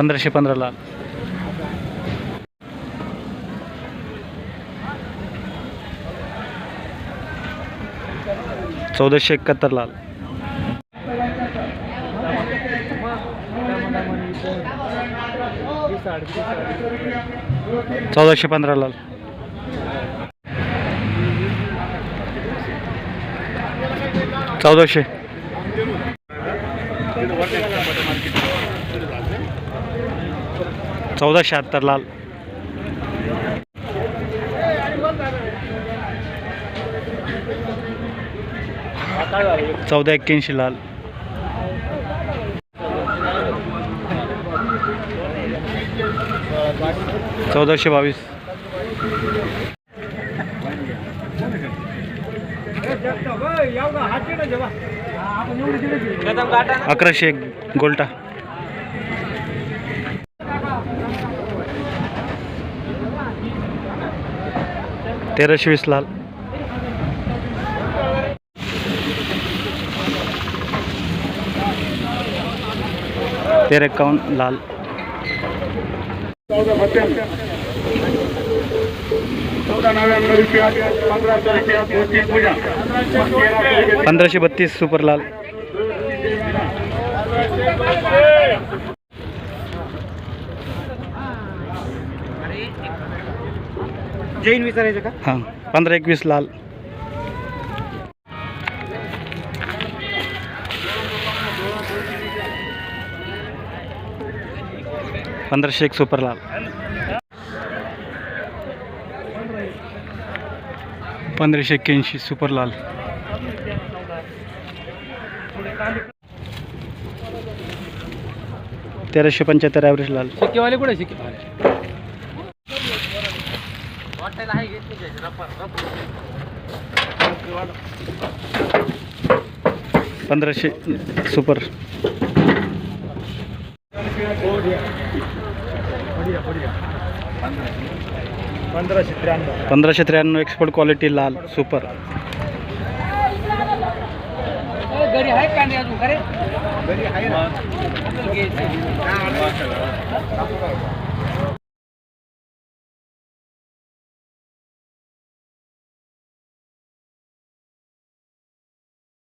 पंधराशे पंधरा लाल चौदाशे एकाहत्तर लाल चौदाशे पंधरा लाल चौदाशे. चौदा शहात्तर लाल. चौदा एक्क्याऐंशी लाल. चौदाशे बावीस. अकराशे एक गोल्टा. तेराशे वीस लाल. तेरा एकावन्न लाल. पंधराशे पंधराशे बत्तीस सुपर लाल. जैन विचारायचं का? हां पंधरा एकवीस लाल. पंधराशे एक सुपर लाल. पंधराशे एक्क्याऐंशी सुपर लाल. तेराशे पंच्याहत्तर ॲव्हरेज लाल. शिक्केवाले कुठे शिक्के पंधराशे सुपर पंधराशे त्र्याण्णव पंधराशे त्र्याण्णव एक्सपोर्ट क्वालिटी लाल सुपर घरी आहे का नाही अजून? खरे घरी आहे